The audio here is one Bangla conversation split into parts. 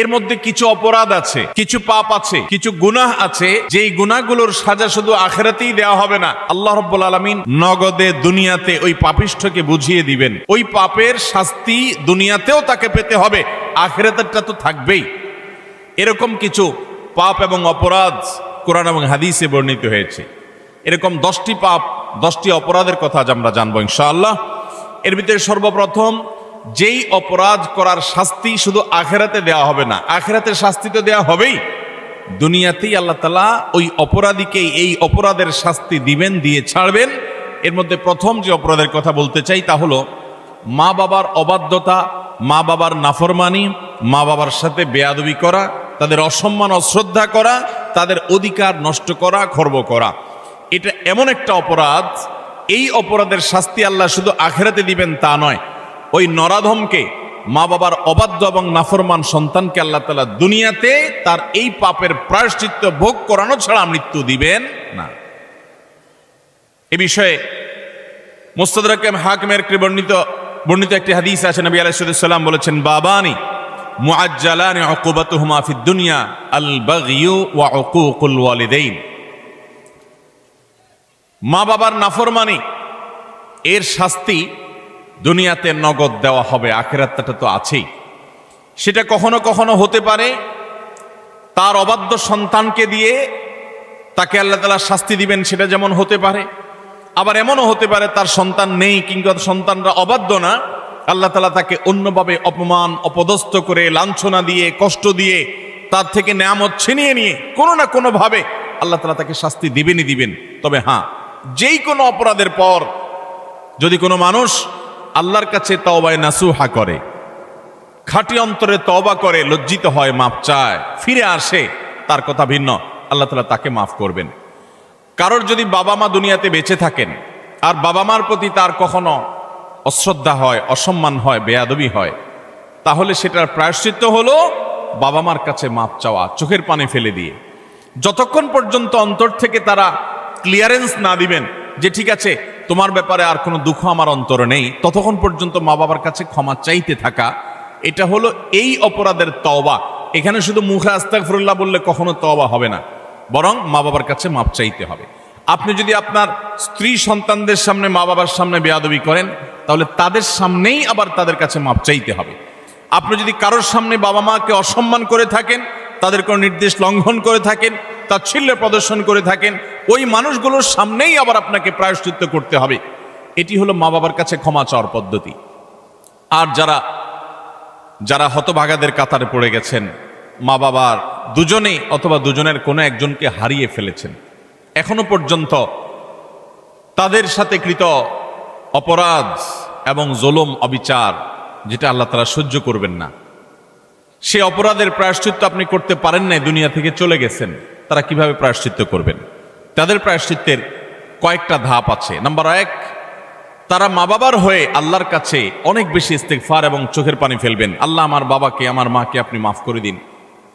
এর মধ্যে কিছু অপরাধ আছে, কিছু পাপ আছে, কিছু গুনাহ আছে, যেই গুনাহগুলোর সাজা শুধু আখেরাতেই দেওয়া হবে না, আল্লাহ রব্বুল আলমিন নগদে দুনিয়াতে ওই পাপিষ্ঠকে বুঝিয়ে দিবেন। ওই পাপের শাস্তি দুনিয়াতেও তাকে পেতে হবে, আখেরাতেরটা তো থাকবেই। এরকম কিছু পাপ এবং অপরাধ কোরআন এবং হাদিসে বর্ণিত হয়েছে। এরকম দশটি পাপ, দশটি অপরাধের কথা আজ আমরা জানব ইনশাআল্লাহ। এর ভিতরে সর্বপ্রথম যেই অপরাধ করার শাস্তি শুধু আখেরাতে দেওয়া হবে না আখেরাতে শাস্তি তো দেওয়া হবেই। দুনিয়াতেই আল্লাহ তালা ওই অপরাধীকে এই অপরাধের শাস্তি দিবেন, দিয়ে ছাড়বেন। এর মধ্যে প্রথম যে অপরাধের কথা বলতে চাই তা হলো, মা বাবার অবাধ্যতা, মা বাবার নাফরমানি, মা বাবার সাথে বেয়াদবি করা, তাদের অসম্মান অশ্রদ্ধা করা, তাদের অধিকার নষ্ট করা, খর্ব করা। এটা এমন একটা অপরাধ, এই অপরাধের শাস্তি আল্লাহ শুধু আখেরাতে দিবেন তা নয় ওই নরাধমকে মা বাবার অবাধ্য এবং নাফরমান সন্তানকে আল্লাহ তালা দুনিয়াতে তার এই পাপের প্রায়শ্চিত্ত ভোগ করানো ছাড়া মৃত্যু দিবেন না। এ বিষয়ে মুস্তাদাম হাকিমের বর্ণিত বর্ণিত একটি হাদিস আছে, নবী আলাইসাল্লাম বলেছেন, বাবানি মুআজ্জালানি উকুবাতুহুমা ফিদ দুনিয়া আল বাগয়ু ওয়া উকুকুল ওয়ালিদাইন। মা বাবার নাফরমানি, এর শাস্তি দুনিয়াতে নগদ দেওয়া হবে, আখেরাতটা তো আছেই। সেটা কখনো কখনো হতে পারে, তার অবাধ্য সন্তানকে দিয়ে তাকে আল্লাহ তালা শাস্তি দিবেন, সেটা যেমন হতে পারে। আবার এমনও হতে পারে, তার সন্তান নেই, কিংবা সন্তানরা অবাধ্য না, আল্লাহ তালা তাকে অন্যভাবে অপমান, অপদস্থ করে, লাঞ্ছনা দিয়ে, কষ্ট দিয়ে, তার থেকে নেয়ামত ছিনিয়ে নিয়ে, কোনো না কোনোভাবে আল্লাহ তালা তাকে শাস্তি দিবেনই দিবেন। তবে হ্যাঁ যেই কোনো অপরাধের পর যদি কোনো মানুষ আল্লাহর কাছে তওবায় নাসুহা করে। খাঁটি অন্তরে তওবা করে লজ্জিত হয়, মাপ চায়, ফিরে আসে, তার কথা ভিন্ন। আল্লাহ তালা তাকে মাফ করবেন। কারোর যদি বাবা মা দুনিয়াতে বেঁচে থাকেন, আর বাবা মার প্রতি তার কখনো অশ্রদ্ধা হয়, অসম্মান হয়, বেয়াদবি হয়, তাহলে সেটার প্রায়শ্চিত্ত হলো বাবা মার কাছে মাপ চাওয়া, চোখের পানে ফেলে দিয়ে। যতক্ষণ পর্যন্ত অন্তর থেকে তারা ক্লিয়ারেন্স না দিবেন, যে ঠিক আছে তোমার ব্যাপারে আর কোনো দুঃখ আমার অন্তরে নেই। ততক্ষণ পর্যন্ত মা বাবার কাছে ক্ষমা চাইতে থাকা। এটা হলো এই অপরাধের তওবা। এখানে শুধু মুখে আস্তাগফিরুল্লাহ বললে কখনো তওবা হবে না। বরং মা বাবার কাছে মাপ চাইতে হবে। আপনি যদি আপনার স্ত্রী সন্তানদের সামনে, মা বাবার সামনে বেয়াদবি করেন, তাহলে তাদের সামনেই আবার তাদের কাছে মাপ চাইতে হবে। আপনি যদি কারোর সামনে বাবা মাকে অসম্মান করে থাকেন, তাদের কোনো নির্দেশ লঙ্ঘন করে থাকেন তাচ্ছিল্য প্রদর্শন করে থাকেন, ওই মানুষগুলোর সামনেই আবার আপনাকে প্রায়শ্চিত্ত করতে হবে। এটি হলো মা বাবার কাছে ক্ষমা চাওয়ার পদ্ধতি। আর যারা যারা হতভাগাদের কাতারে পড়ে গেছেন, মা বাবার দুজনেই অথবা দুজনের কোনো একজনকে হারিয়ে ফেলেছেন। এখনও পর্যন্ত তাদের সাথে কৃত অপরাধ এবং জোলম, অবিচার যেটা আল্লাহ তারা সহ্য করবেন না। সে অপরাধের প্রায়শ্চিত্ত আপনি করতে পারেন নাই, দুনিয়া থেকে চলে গেছেন। তারা কীভাবে প্রায়শ্চিত্ত করবেন? তাদের প্রায়শ্চিত্তের কয়েকটা ধাপ আছে। নাম্বার এক, তারা মা বাবার হয়ে আল্লাহর কাছে অনেক বেশি ইস্তেকফার এবং চোখের পানি ফেলবেন। আল্লাহ আমার বাবাকে, আমার মাকে আপনি মাফ করে দিন।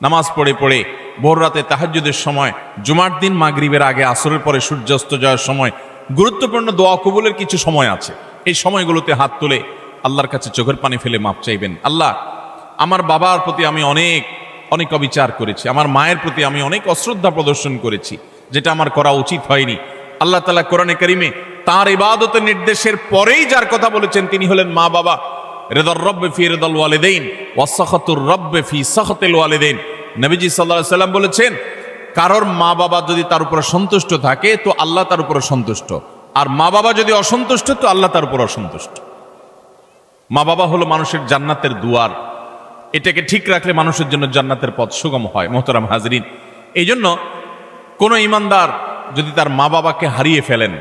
নামাজ পড়ে পড়ে ভোর রাতে তাহাজ্জুদের সময়, জুমার দিন মাগরিবের আগে, আসরের পরে সূর্যাস্ত যাওয়ার সময় গুরুত্বপূর্ণ দোয়া কবুলের কিছু সময় আছে। এই সময়গুলোতে হাত তুলে আল্লাহর কাছে চোখের পানি ফেলে মাপ চাইবেন। আল্লাহ, আমার বাবার প্রতি আমি অনেক অনেক অবিচার করেছি। আমার মায়ের প্রতি আমি অনেক অশ্রদ্ধা প্রদর্শন করেছি, যেটা আমার করা উচিত হয়নি। আল্লাহ তালা কোরআনে করিমে তার ইবাদতের নির্দেশের পরেই যার কথা বলেছেন, তিনি হলেন মা বাবা রেদর রব্বে ফি রেদল ওয়ালেদেইন ওয়াসাখাতুর রব্বে ফি সাখাতিল ওয়ালেদেইন। নবীজি সাল্লাল্লাহু সাল্লাম বলেছেন, কারোর মা বাবা যদি তার উপরে সন্তুষ্ট থাকে, তো আল্লাহ তার উপরে সন্তুষ্ট আর মা বাবা যদি অসন্তুষ্ট, তো আল্লাহ তার উপর অসন্তুষ্ট। মা বাবা হলো মানুষের জান্নাতের দুয়ার। এটাকে ঠিক রাখলে মানুষের জন্য জান্নাতের পথ সুগম হয়, মোহতারাম হাজরিন। এই জন্য কোনো ইমানদার যদি তার মা বাবাকে হারিয়ে ফেলেন,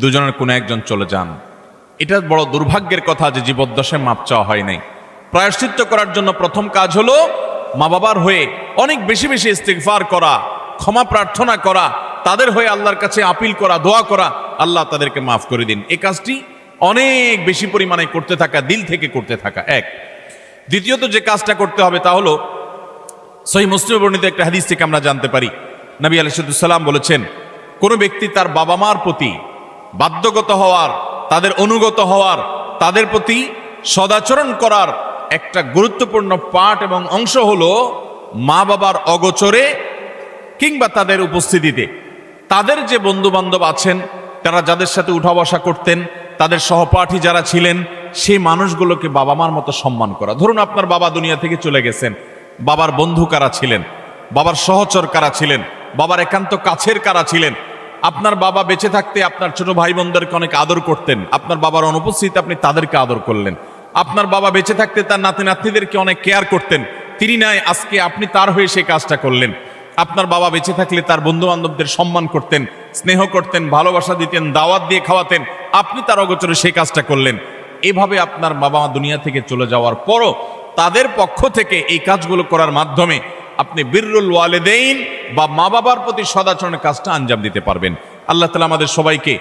দুজনের কোনো একজন চলে যান। এটা বড় দুর্ভাগ্যের কথা যে জীবদ্দশায় মাপ চাওয়া হয় নাই। প্রায়শ্চিত্ত করার জন্য প্রথম কাজ হলো মা বাবার হয়ে অনেক বেশি বেশি ইস্তেগফার করা, ক্ষমা প্রার্থনা করা, তাদের হয়ে আল্লাহর কাছে আপিল করা, দোয়া করা, আল্লাহ তাদেরকে মাফ করে দিন। এই কাজটি অনেক বেশি পরিমাণে করতে থাকা, দিল থেকে করতে থাকা। এক দ্বিতীয়ত যে কাজটা করতে হবে তা হলো সহি মুসলিম বর্ণিত একটা হাদিস থেকে আমরা জানতে পারি। নবী আলিসাল্লাম বলেছেন, কোনো ব্যক্তি তার বাবা মার প্রতি বাধ্যগত হওয়ার, তাদের অনুগত হওয়ার, তাদের প্রতি সদাচরণ করার একটা গুরুত্বপূর্ণ পাঠ এবং অংশ হলো মা বাবার অগোচরে কিংবা তাদের উপস্থিতিতে। তাদের যে বন্ধু বান্ধব আছেন, তারা যাদের সাথে উঠা বসা করতেন, তাদের সহপাঠী যারা ছিলেন সেই মানুষগুলোকে বাবা মার মতো সম্মান করা। ধরুন আপনার বাবা দুনিয়া থেকে চলে গেছেন। বাবার বন্ধু কারা ছিলেন? বাবার সহচর কারা ছিলেন? বাবার একান্ত কাছের কারা ছিলেন? আপনার বাবা বেঁচে থাকতে আপনার ছোট ভাই বোনদেরকে অনেক আদর করতেন। আপনার বাবার অনুপস্থিতিতে আপনি তাদেরকে আদর করলেন। আপনার বাবা বেঁচে থাকতে তার নাতি নাতনিদেরকে অনেক কেয়ার করতেন। তিনি নাই, আজকে আপনি তার হয়ে সেই কাজটা করলেন। আপনার বাবা বেঁচে থাকলে তার বন্ধু বান্ধবদের সম্মান করতেন, স্নেহ করতেন, ভালোবাসা দিতেন, দাওয়াত দিয়ে খাওয়াতেন। আপনি তার অগোচরে সেই কাজটা করলেন। এভাবে আপনার বাবা দুনিয়া থেকে চলে যাওয়ার পরও তাদের পক্ষ থেকে এই কাজগুলো করার মাধ্যমে আপনি বীররুল ওয়ালেদেইন বা মা বাবার প্রতি সদাচরণের কাজটা আঞ্জাম দিতে পারবেন। আল্লাহ তালা আমাদের সবাইকে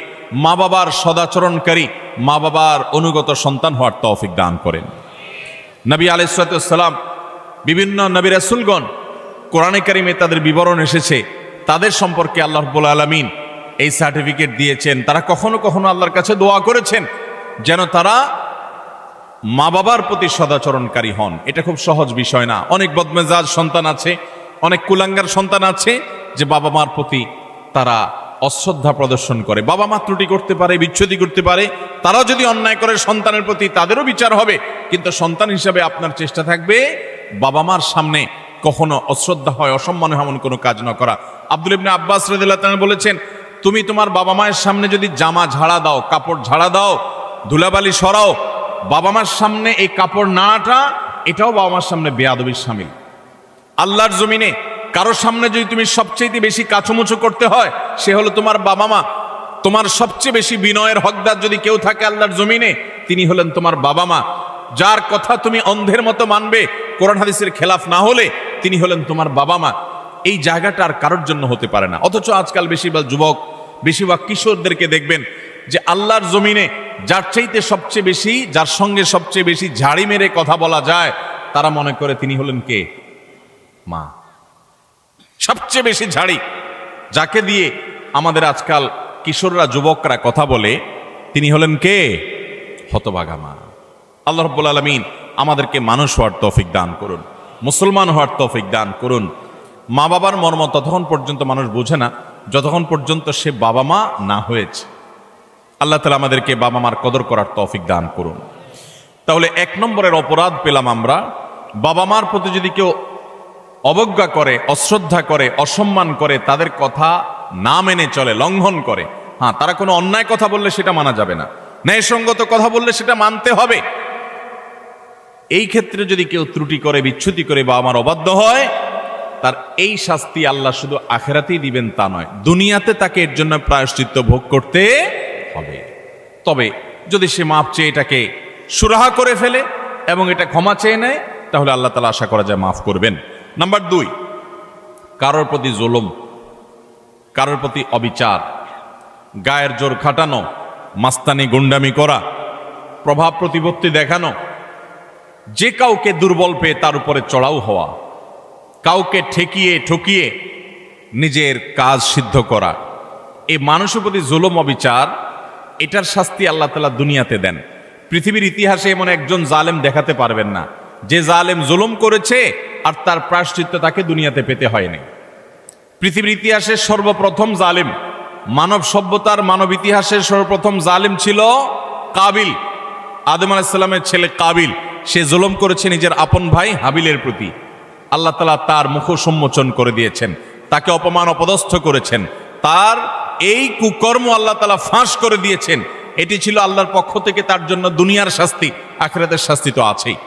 মা বাবার সদাচরণকারী মা বাবার অনুগত সন্তান হওয়ার তৌফিক দান করেন। নবী আলাইসালাম বিভিন্ন নবী রাসুলগণ কোরআনে কারিমে তাদের বিবরণ এসেছে। তাদের সম্পর্কে আল্লাহ রব্বুল আলমিন এই সার্টিফিকেট দিয়েছেন। তারা কখনো কখনো আল্লাহর কাছে দোয়া করেছেন। যেন তারা মা বাবার প্রতি সদাচরণকারী হন। এটা খুব সহজ বিষয় না। অনেক বদমেজাজ সন্তান আছে, অনেক কুলাঙ্গার সন্তান আছে যে বাবা মার প্রতি তারা অশ্রদ্ধা প্রদর্শন করে। বাবা মা ত্রুটি করতে পারে, বিচ্ছুতি করতে পারে তারা যদি অন্যায় করে, সন্তানের প্রতি তাদেরও বিচার হবে। কিন্তু সন্তান হিসাবে আপনার চেষ্টা থাকবে বাবা মার সামনে কখনো অশ্রদ্ধা হয়, অসম্মান এমন কোনো কাজ না করা। আব্দুল ইবনে আব্বাস রাদিল্লাহ বলেছেন, তুমি তোমার বাবা মায়ের সামনে যদি জামা ঝাড়া দাও, কাপড় ঝাড়া দাও ধুলাবালি সরাও। বাবা মার সামনে এই কাপড় নাটা এটাও বাবা মার সামনে বেয়াদবির সামিল। আল্লাহর জমিনে কারোর সামনে যদি তুমি সবচেয়ে বেশি কাছুমুচু করতে হয়, সে হলো তোমার বাবা মা তোমার সবচেয়ে বেশি বিনয়ের হকদার যদি কেউ থাকে আল্লাহর জমিনে, তিনি হলেন তোমার বাবা মা যার কথা তুমি অন্ধের মতো মানবে, কোরআন হাদিসের খেলাফ না হলে, তিনি হলেন তোমার বাবা মা এই জায়গাটা আর কারোর জন্য হতে পারে না। অথচ আজকাল বেশিরভাগ যুবক, বেশিরভাগ কিশোরদেরকে দেখবেন যে আল্লাহর জমিনে যার চাইতে সবচেয়ে বেশি, যার সঙ্গে সবচেয়ে বেশি ঝাড়ি মেরে কথা বলা যায়, তারা মনে করে তিনি হলেন কে? মা। সবচেয়ে বেশি ঝাড়ি যাকে দিয়ে আমাদের আজকাল কিশোররা, যুবকরা কথা বলে, তিনি হলেন কে? হতবাগা মা। আল্লাহ রব্বুল আলমিন আমাদেরকে মানুষ হওয়ার তৌফিক দান করুন, মুসলমান হওয়ার তৌফিক দান করুন। মা বাবার মর্ম ততক্ষণ পর্যন্ত মানুষ বোঝে না, যতক্ষণ পর্যন্ত সে বাবা মা না হয়েছে। আল্লাহ তালা আমাদেরকে বাবা মার কদর করার তৌফিক দান করুন। তাহলে এক নম্বরের অপরাধ পেলাম আমরা, বাবা মার প্রতি যদি কেউ অবজ্ঞা করে, অশ্রদ্ধা করে, অসম্মান করে, তাদের কথা না মেনে চলে, লঙ্ঘন করে হ্যাঁ তারা কোনো অন্যায় কথা বললে সেটা মানা যাবে না। ন্যায়সঙ্গত কথা বললে সেটা মানতে হবে। এই ক্ষেত্রে যদি কেউ ত্রুটি করে, বিচ্ছুতি করে বা আমার অবাধ্য হয়, তার এই শাস্তি আল্লাহ শুধু আখেরাতেই দিবেন তা নয়, দুনিয়াতে তাকে এর জন্য প্রায়শ্চিত্ত ভোগ করতে হবে। তবে যদি সে মাপ চেয়ে এটাকে সুরাহা করে ফেলে এবং এটা ক্ষমা চেয়ে নেয়, তাহলে আল্লাহ তালা আশা করা যায় মাফ করবেন। নাম্বার দুই, কারোর প্রতি জুলুম, কারোর প্রতি অবিচার, গায়ের জোর খাটানো, মাস্তানি গুন্ডামি করা, প্রভাব প্রতিপত্তি দেখানো, যে কাউকে দুর্বল পেয়ে তার উপরে চড়াও হওয়া, কাউকে ঠেকিয়ে ঠকিয়ে নিজের কাজ সিদ্ধ করা এই মানুষের প্রতি জুলুম, অবিচার এটার শাস্তি আল্লাহ তালা দুনিয়াতে দেন। পৃথিবীর ইতিহাসে এমন একজন জালেম দেখাতে পারবেন না। যে জালেম জুলুম করেছে আর তার প্রায়শ্চিত্ত তাকে দুনিয়াতে পেতে হয়নি। পৃথিবীর ইতিহাসের সর্বপ্রথম জালেম, মানব সভ্যতার মানব ইতিহাসের সর্বপ্রথম জালেম ছিল কাবিল। আদম আলাইসাল্লামের ছেলে কাবিল। সে জুলুম করেছে নিজের আপন ভাই হাবিলের প্রতি। আল্লাহ তালা তার মুখ সম্মোচন করে দিয়েছেন। তাকে অপমান অপদস্থ করেছেন। তার এই কুকর্ম আল্লাহ তালা ফাঁস করে দিয়েছেন। এটি ছিল আল্লাহর পক্ষ থেকে তার জন্য দুনিয়ার শাস্তি, আখেরাতের শাস্তি তো আছেই।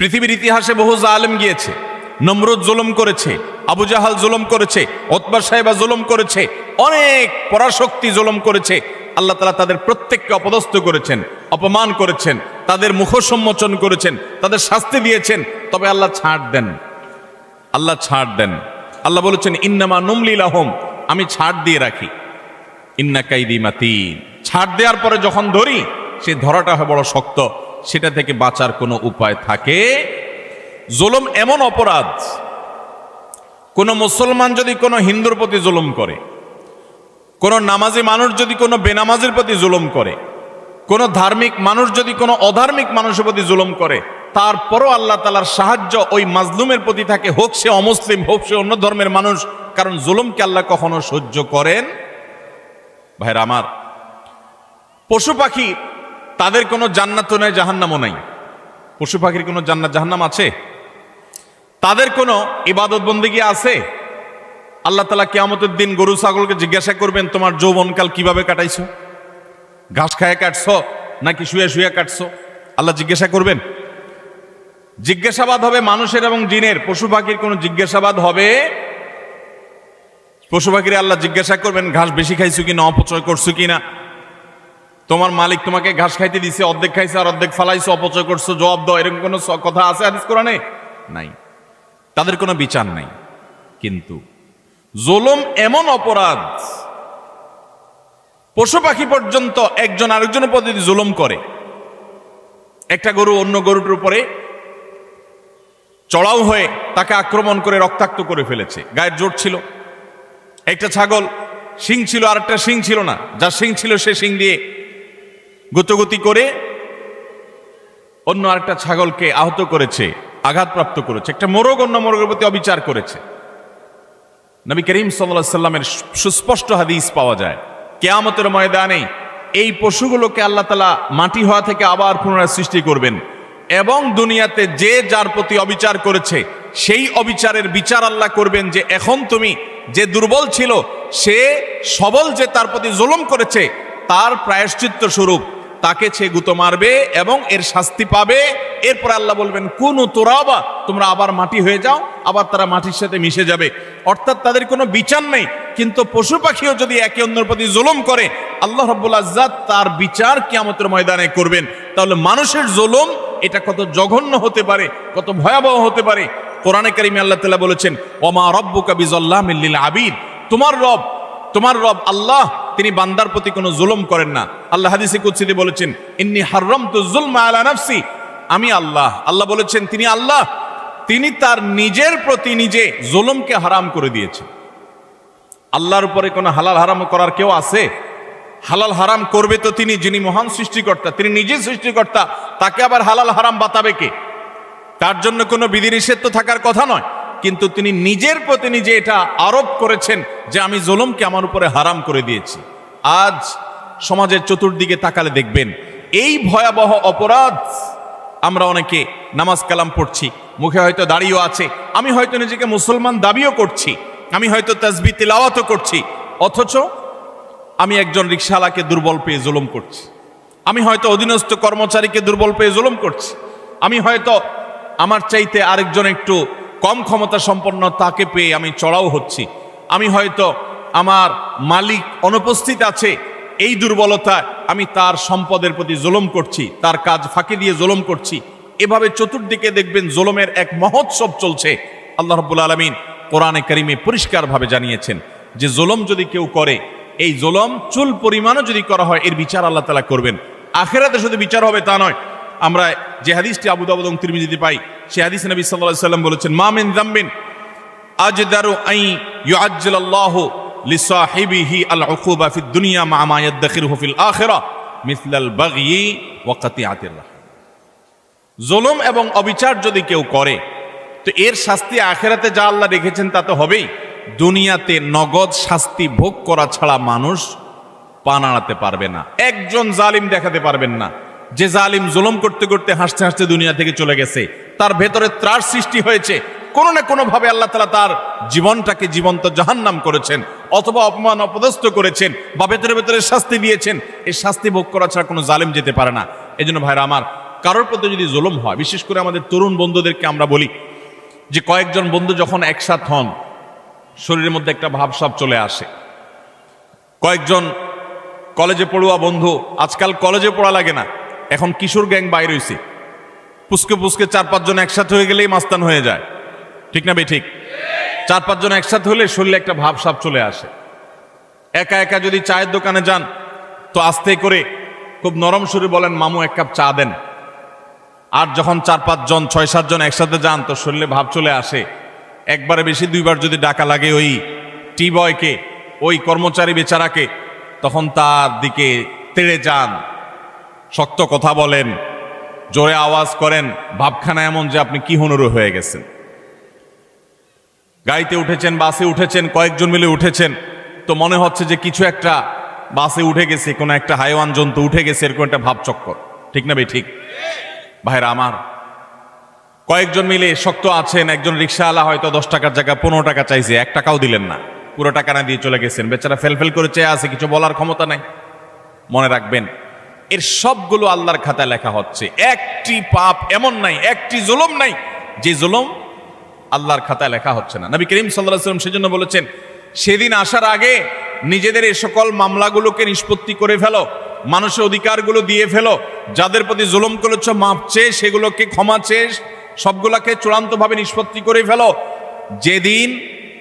পৃথিবীর ইতিহাসে বহু জালেম গিয়েছে, নমরুদ জুলুম করেছে, আবু জাহাল জুলুম করেছে, ওতবা সাহেবা জুলুম করেছে, অনেক পরাশক্তি জুলুম করেছে। আল্লাহ তালা তাদের প্রত্যেককে অপদস্থ করেছেন, অপমান করেছেন, তাদের মুখ সম্মোচন করেছেন, তাদের শাস্তি দিয়েছেন, তবে আল্লাহ ছাড় দেন। আল্লাহ ছাড় দেন। আল্লাহ বলেছেন, ইন্নামা নুমলিলাহম আমি ছাড় দিয়ে রাখি। ইন্না কাইদি মাতিন। ছাড় দেওয়ার পরে যখন ধরি, সে ধরাটা হয় বড় শক্ত। সেটা থেকে বাঁচার কোনো উপায় থাকে? জুলুম এমন অপরাধ, কোন মুসলমান যদি কোনো হিন্দুর প্রতি জুলুম করে, কোন নামাজি মানুষ যদি কোনো বেনামাজির প্রতি জুলুম করে, কোন ধার্মিক মানুষ যদি কোনো অধার্মিক মানুষের প্রতি জুলুম করে তারপরও আল্লাহ তালার সাহায্য ওই মাজলুমের প্রতি থাকে, হোক সে অমুসলিম, হোক সে অন্য ধর্মের মানুষ, কারণ জুলুমকে আল্লাহ কখনো সহ্য করেন। ভাইরা আমার, পশু পাখি তাদের কোনো জান্নাত নাই, জাহান্নামও নাই। পশু পাখির কোনো জান্নাত, জাহান্নাম আছে? তাদের কোনো ইবাদত বন্দিগি আছে? আল্লাহ তালা কেয়ামতের দিন গরু, ছাগলকে জিজ্ঞাসা করবেন, তোমার যৌবনকাল কীভাবে কাটাইছো? ঘাস খায় কাটছো? নাকি শুয়ে শুয়ে কাটছো? আল্লাহ জিজ্ঞাসা করবেন জিজ্ঞাসাবাদ হবে মানুষের এবং জিনের। পশু পাখির কোনো জিজ্ঞাসাবাদ হবে? পশু পাখির আল্লাহ জিজ্ঞাসা করবেন, ঘাস বেশি খাইছো কি না অপচয় করছ কিনা? তোমার মালিক তোমাকে ঘাস খাইতে দিছে, অর্ধেক খাইছে আর অর্ধেক ফালাইছো, অপচয় করছ, জবাব দাও, এরকম কোনো কথা আছে হাদিস কোরআনে? নাই। তাদের কোনো বিচার নাই। কিন্তু জুলুম এমন অপরাধ, পশু পাখি পর্যন্ত একজন আরেকজনের প্রতি জুলুম করে, একটা গরু অন্য গরুটার উপরে চড়াও হয়ে তাকে আক্রমণ করে রক্তাক্ত করে ফেলেছে। গায়ের জোর ছিল। একটা ছাগল, শিং ছিল আর একটা শিং ছিল না। যার শিং ছিল সে শিং দিয়ে গতগতি করে অন্য আরেকটা ছাগলকে আহত করেছে, আঘাতপ্রাপ্ত করেছে। একটা মোরগ অন্য মোরগের প্রতি অবিচার করেছে। নবী করিম সাল্লাহ সাল্লামের সুস্পষ্ট হাদিস পাওয়া যায়। কেয়ামতের ময়দানে এই পশুগুলোকে আল্লাহ তালা মাটি হওয়া থেকে আবার পুনরায় সৃষ্টি করবেন। এবং দুনিয়াতে যে যার প্রতি অবিচার করেছে, সেই অবিচারের বিচার আল্লাহ করবেন যে এখন তুমি যে দুর্বল ছিল, সে সবল যে তার প্রতি জুলুম করেছে, তার প্রায়শ্চিত্ত স্বরূপ তাকে সে গুতো মারবে এবং এর শাস্তি পাবে। এরপর আল্লাহ বলবেন, কোন তোরাবা, তোমরা আবার মাটি হয়ে যাও, আবার তারা মাটির সাথে মিশে যাবে। অর্থাৎ তাদের কোনো বিচার নেই, কিন্তু পশু পাখিও যদি একে অন্যের প্রতি জুলুম করে, আল্লাহ রব্বুল আজ্জাদ তার বিচার কিয়ামতের ময়দানে করবেন। তাহলে মানুষের জুলুম এটা কত জঘন্য হতে পারে, কত ভয়াবহ হতে পারে। কোরআনে কারিমে আল্লাহ তাআলা বলেছেন, ওমা রব্বুকা বিজাল্লামিল লিল আবিদ। তোমার রব তোমার রব আল্লাহ, তিনি বান্দার প্রতি কোনো জুলুম করেন না। আল্লাহ হাদিসে কুৎসিতে বলেছেন, ইন্নি হারম তু জুলমা নাফসি। আমি আল্লাহ আল্লাহ বলেছেন, তিনি আল্লাহ, তিনি তার নিজের প্রতি নিজে জুলুমকে হারাম করে দিয়েছেন। আল্লাহর উপরে কোনো হালাল হারাম করার কেউ আছে? হালাল হারাম করবে তো তিনি যিনি মহান সৃষ্টিকর্তা, তিনি নিজে সৃষ্টিকর্তা, তাকে আবার হালাল হারাম বাতাবে কে? তার জন্য কোনো বিধিনিষেধ তো থাকার কথা নয়, কিন্তু তিনি নিজের প্রতি নিজে এটা আরোপ করেছেন যে আমি জুলুমকে আমার উপরে হারাম করে দিয়েছি। আজ সমাজের চতুর্দিকে তাকালে দেখবেন, এই ভয়াবহ অপরাধ আমরা অনেকে নামাজ কালাম পড়ছি, মুখে হয়তো দাঁড়িয়েও আছে, আমি হয়তো নিজেকে মুসলমান দাবিও করছি, আমি হয়তো তাজবি তেলাওয়াতও করছি, অথচ আমি একজন রিক্সাওয়ালাকে দুর্বল পেয়ে জুলুম করছি। আমি হয়তো অধীনস্থ কর্মচারীকে দুর্বল পেয়ে জুলুম করছি। আমি হয়তো আমার চাইতে আরেকজন একটু কম ক্ষমতা সম্পন্ন তাকে পেয়ে আমি চড়াও হচ্ছি। আমি হয়তো আমার মালিক অনুপস্থিত আছে, এই দুর্বলতায় আমি তার সম্পদের প্রতি জুলুম করছি, তার কাজ ফাঁকি দিয়ে জুলুম করছি। এভাবে চতুর্দিকে দেখবেন জুলুমের এক মহোৎসব চলছে। আল্লাহ রব্বুল আলমিন কোরআনে করিমে পরিষ্কারভাবে জানিয়েছেন যে জুলুম যদি কেউ করে এই জুলম চুল পরিমাণও যদি করা হয়, এর বিচার আল্লাহ তালা করবেন। আখেরাতে শুধু বিচার হবে তা নয়। আমরা যে হাদিসটি আবু এবং তিরমিজিতে পাই সে হাদিস নবী আলাইহি সাল্লাম বলেছেন, মা মিন যামবিন আজদারু আই ইউআজ্জিল আল্লাহ লিসাহিবিহি আল উকুবা ফিদ দুনিয়া মা মা ইয়াদখিরুহু ফিল আখিরা মিসলাল বাগয়ি ওয়া কাতিআতির জুলুম এবং অবিচার যদি কেউ করে, তো এর শাস্তি আখেরাতে যা আল্লাহ রেখেছেন তা তো হবেই। দুনিয়াতে নগদ শাস্তি ভোগ করা ছাড়া মানুষ পা নাড়াতে পারবে না। একজন জালিম দেখাতে পারবেন না। যে জালিম জুলম করতে করতে হাসতে হাসতে দুনিয়া থেকে চলে গেছে, তার ভেতরে ত্রাস সৃষ্টি হয়েছে। কোনো না কোনো ভাবে আল্লাহ তালা তার জীবনটাকে জীবন্ত জাহান্নাম করেছেন, অথবা অপমান অপদস্থ করেছেন, বা ভেতরে ভেতরে শাস্তি দিয়েছেন। এই শাস্তি ভোগ করা ছাড়া কোনো জালিম যেতে পারে না। এই জন্য ভাইরা আমার, কারোর প্রতি যদি জুলুম হয়, বিশেষ করে আমাদের তরুণ বন্ধুদেরকে আমরা বলি, যে কয়েকজন বন্ধু যখন একসাথ হন শরীরের মধ্যে একটা ভাবসাব চলে আসে। কয়েকজন কলেজে পড়ুয়া বন্ধু, আজকাল কলেজে পড়া লাগে না, এখন কিশোর গ্যাং বাইর হয়েছে পুস্কে পুস্কে চার পাঁচজন একসাথে হয়ে গেলেই মাস্তান হয়ে যায়। ঠিক না বে ঠিক? চার পাঁচজন একসাথে হলে শরীরে একটা ভাবসাব চলে আসে। একা একা যদি চায়ের দোকানে যান, তো আস্তে করে খুব নরম সুরে বলেন, মামু, এক কাপ চা দেন। আর যখন চার পাঁচজন, ছয় সাতজন একসাথে যান, তো শরীরে ভাব চলে আসে একবারে বেশি দুইবার যদি ডাকা লাগে ওই টি বয়কে ওই কর্মচারী বেচারাকে, তখন তার দিকে তেড়ে যান। শক্ত কথা বলেন, জোরে আওয়াজ করেন, ভাবখানা এমন যে আপনি কি হনুরু হয়ে গেছেন। গাড়িতে উঠেছেন, বাসে উঠেছেন, কয়েকজন মিলে উঠেছেন, তো মনে হচ্ছে যে কিছু একটা বাসে উঠে গেছে, কোনো একটা হাইওয়ান জন্তু উঠে গেছে, এরকম একটা ভাবচক্কর। ঠিক না ভাই ঠিক? ভাইরা আমার কয়েকজন মিলে শক্ত আছেন, একজন রিক্সাওয়ালা হয়তো দশ টাকার জায়গায় পনেরো টাকা চাইছে, এক টাকাও দিলেন না। পুরো টাকা না দিয়ে চলে গেছেন। বেচারা ফেলফেল করে চেয়ে আছে, কিছু বলার ক্ষমতা নাই। মনে রাখবেন, এর সবগুলো আল্লাহর খাতায় লেখা হচ্ছে। একটি পাপ এমন নাই, একটি জুলুম নাই, যে জুলুম আল্লাহর খাতায় লেখা হচ্ছে না। নবী করিম সাল্লাহ সাল্লাম সেজন্য বলেছেন, সেদিন আসার আগে নিজেদের এই সকল মামলাগুলোকে নিষ্পত্তি করে ফেলো, মানুষের অধিকারগুলো দিয়ে ফেলো। যাদের প্রতি জুলুম করেছ, মাপ চেয়ে সেগুলোকে ক্ষমা চেয়ে সবগুলাকে চূড়ান্তভাবে নিষ্পত্তি করে ফেলো। যেদিন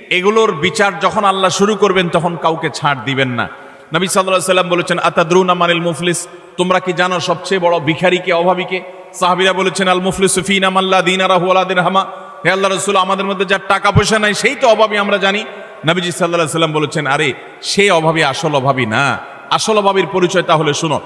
এগুলোর বিচার যখন আল্লাহ শুরু করবেন, তখন কাউকে ছাড় দিবেন না। নবী সাল্লাহ সাল্লাম বলেছেন, আতাদ্রুন আমানিল মুফলিস? তোমরা কি জানো সবচেয়ে বড় ভিখারিকে অভাবীকে? সাহাবিরা বলেছেন আল মুফলিস ফিন আমাল্লা দিন আরাহুয়ালাদিন হামা হে আল্লাহ রসুল, আমাদের মধ্যে যার টাকা পয়সা নাই, সেই তো অভাবী আমরা জানি। নবীজি সাল্লাহ সাল্লাম বলেছেন, আরে, সে অভাবী আসল অভাবী না। আসল অভাবীর পরিচয় তাহলে শুনো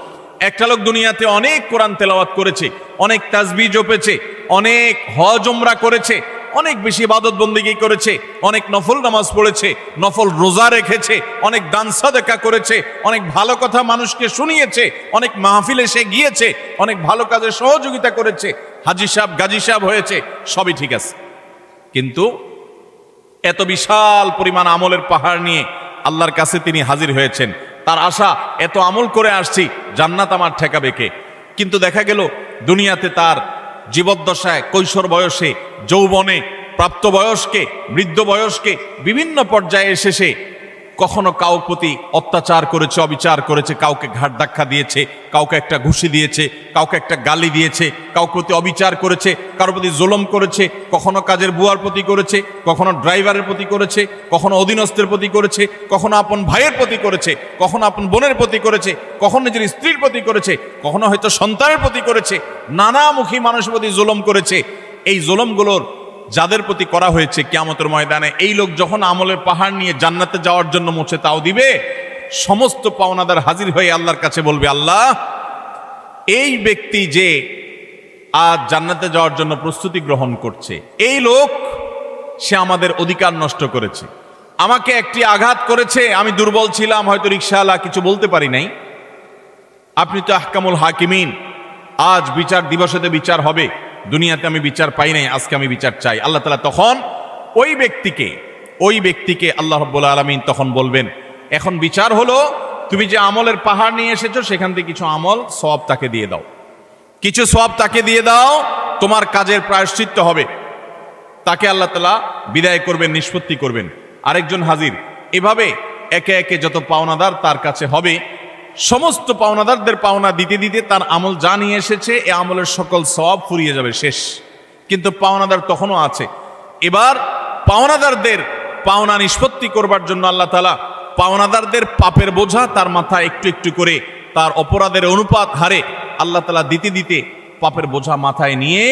একটা লোক দুনিয়াতে অনেক কোরআন তেলাওয়াত করেছে, অনেক তাজবি জপেছে, অনেক হজ ওমরা করেছে, অনেক বেশি ইবাদত বন্দিগি করেছে, অনেক নফল নামাজ পড়েছে, নফল রোজা রেখেছে, অনেক দান সাদেকা করেছে, অনেক ভালো কথা মানুষকে শুনিয়েছে, অনেক মাহফিলে সে গিয়েছে, অনেক ভালো কাজে সহযোগিতা করেছে, হাজি সাহেব, গাজী সাহেব হয়েছে, সবই ঠিক আছে। কিন্তু এত বিশাল পরিমাণ আমলের পাহাড় নিয়ে আল্লাহর কাছে তিনি হাজির হয়েছেন। তার আশা, এত আমল করে আসছি, জান্নাত আমার ঠেকাবে কে? কিন্তু দেখা গেল, দুনিয়াতে তার জীবদ্দশায়, কৈশোর বয়সে, যৌবনে, প্রাপ্ত বয়সকে, বৃদ্ধ বয়সকে, বিভিন্ন পর্যায়ে এসে সে কখনো কাউ প্রতি অত্যাচার করেছে, অবিচার করেছে, কাউকে ঘাট ধাক্কা দিয়েছে, কাউকে একটা ঘুষি দিয়েছে, কাউকে একটা গালি দিয়েছে কাউ প্রতি অবিচার করেছে, কারোর প্রতি জুলম করেছে, কখনো কাজের বুয়ার প্রতি করেছে, কখনো ড্রাইভারের প্রতি করেছে, কখনো অধীনস্থের প্রতি করেছে, কখনো আপন ভাইয়ের প্রতি করেছে, কখনো আপন বোনের প্রতি করেছে, কখনো নিজের স্ত্রীর প্রতি করেছে, কখনো হয়তো সন্তানের প্রতি করেছে নানামুখী মানুষের প্রতি জুলম করেছে। এই জুলমগুলোর যাদের প্রতি করা হয়েছে কিয়ামতের ময়দানে, এই লোক যখন আমলের পাহাড় নিয়ে জান্নাতে যাওয়ার জন্য মুছে তাও দিবে। সমস্ত পাওনাদার হাজির হয়ে আল্লাহর কাছে বলবে, আল্লাহ, এই ব্যক্তি যে আজ জান্নাতে যাওয়ার জন্য প্রস্তুতি গ্রহণ করছে, এই লোক, সে আমাদের অধিকার নষ্ট করেছে। আমাকে একটি আঘাত করেছে, আমি দুর্বল ছিলাম, হয়তো রিক্সাওয়ালা কিছু বলতে পারি নাই। আপনি তো আহকামুল হাকিমিন, আজ বিচার দিবসেতে বিচার হবে। দুনিয়াতে আমি বিচার পাই নাই, আজকে আমি বিচার চাই। আল্লাহ তালা তখন ওই ব্যক্তিকে ওই ব্যক্তিকে আল্লাহ রব্বুল আলমিন তখন বলবেন, এখন বিচার হলো, তুমি যে আমলের পাহাড় নিয়ে এসেছ, সেখান থেকে কিছু আমল সব তাকে দিয়ে দাও। কিছু সব তাকে দিয়ে দাও, তোমার কাজের প্রায়শ্চিত্ত হবে। তাকে আল্লাহ তালা বিদায় করবেন, নিষ্পত্তি করবেন। আরেকজন হাজির, এভাবে একে একে যত পাওনাদার তার কাছে হবে সমস্ত পাওনাদারদের পাওনা দিতে দিতে তার আমল যা নিয়ে এসেছে, এ আমলের সকল সব ফুরিয়ে যাবে, শেষ। কিন্তু পাওনাদার তখনও আছে। এবার পাওনাদারদের পাওনা নিষ্পত্তি করবার জন্য আল্লাহ তালা পাওনাদারদের পাপের বোঝা তার মাথা একটু একটু করে তার অপরাধের অনুপাত হারে আল্লাহ তালা দিতে দিতে পাপের বোঝা মাথায় নিয়ে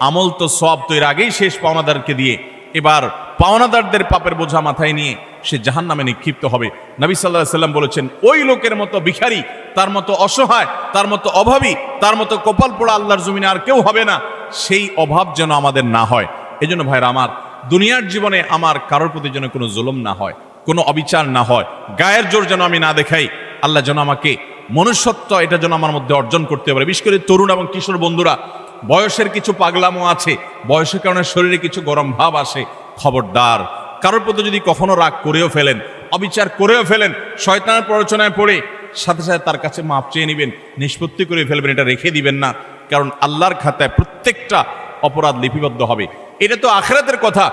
আমল তো সব তো এর আগেই শেষ পাওনাদারকে দিয়ে এবার পাওনাদারদের পাপের বোঝা মাথায় নিয়ে সে জাহান নামে নিক্ষিপ্ত হবে। নবী সাল্লাহ সাল্লাম বলেছেন, ওই লোকের মতো ভিখারি, তার মতো অসহায়, তার মতো অভাবী, তার মতো কপাল পোড়া আল্লাহর জমিনে আর কেউ হবে না। সেই অভাব যেন আমাদের না হয়। এজন্য ভাইরা আমার, দুনিয়ার জীবনে আমার কারোর প্রতি যেন কোনো জুলুম না হয়, কোনো অবিচার না হয়, গায়ের জোর যেন আমি না দেখাই, আল্লাহ যেন আমাকে মনুষ্যত্ব এটা যেন আমার মধ্যে অর্জন করতে পারে। বিশেষ করে তরুণ এবং কিশোর বন্ধুরা বয়সের কিছু পাগলামো আছে, বয়সের কারণে শরীরে কিছু গরম ভাব আসে, খবরদার। কারোর প্রতি যদি কখনো রাগ করেও ফেলেন, অবিচার করেও ফেলেন, শয়তানের প্ররোচনায় পড়ে, সাথে সাথে তার কাছে মাপ চেয়ে নেবেন, নিষ্পত্তি করে ফেলবেন, এটা রেখে দিবেন না, কারণ আল্লাহর খাতায় প্রত্যেকটা অপরাধ লিপিবদ্ধ হবে। এটা তো আখেরাতের কথা।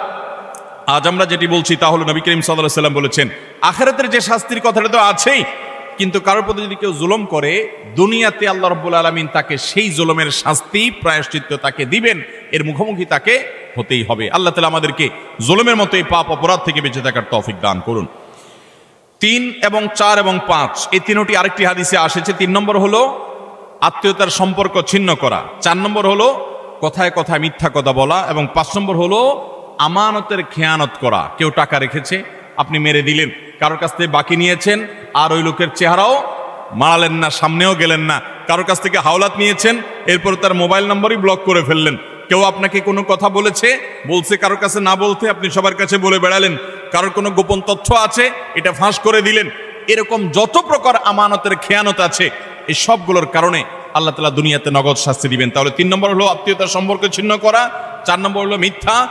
আজ আমরা যেটি বলছি তা হলো নবী করিম সাল্লাহ সাল্লাম বলেছেন, আখেরাতের যে শাস্তির কথাটা তো আছেই কিন্তু কারোর প্রতি যদি কেউ জুলম করে, দুনিয়াতে আল্লাহ রব্বুল আলমিন তাকে সেই জুলমের শাস্তি প্রায়শ্চিত্ত তাকে দিবেন, এর মুখোমুখি তাকে হতেই হবে। আল্লাহ তালা আমাদেরকে জুলমের মতো এই পাপ অপরাধ থেকে বেঁচে থাকার তৌফিক দান করুন। তিন এবং চার এবং পাঁচ, এই তিনটি আরেকটি হাদিসে আসেছে। তিন নম্বর হলো আত্মীয়তার সম্পর্ক ছিন্ন করা। চার নম্বর হলো কথায় কথায় মিথ্যা কথা বলা। এবং পাঁচ নম্বর হলো আমানতের খেয়ানত করা। কেউ টাকা রেখেছে, আপনি মেরে দিলেন, কারোর কাছ থেকে বাকি নিয়েছেন আর ওই লোকের চেহারাও মারালেন না, সামনেও গেলেন না। কারোর কাছ থেকে হাওলাত নিয়েছেন, এরপর তার মোবাইল নম্বরই ব্লক করে ফেললেন। কেউ আপনাকে কোনো কথা বলেছে? বলছে কারোর কাছে না বলতে আপনি সবার কাছে বলে বেড়ালেন। কারোর কোনো গোপন তথ্য আছে? এটা ফাঁস করে দিলেন। এরকম যত প্রকার আমানতের খেয়ানত আছে, এই সবগুলোর কারণে আল্লাহ তালা দুনিয়াতে নগদ শাস্তি দিবেন। তাহলে তিন নম্বর হলো আত্মীয়তার সম্পর্ক ছিন্ন করা, চার নম্বর হলো মিথ্যা।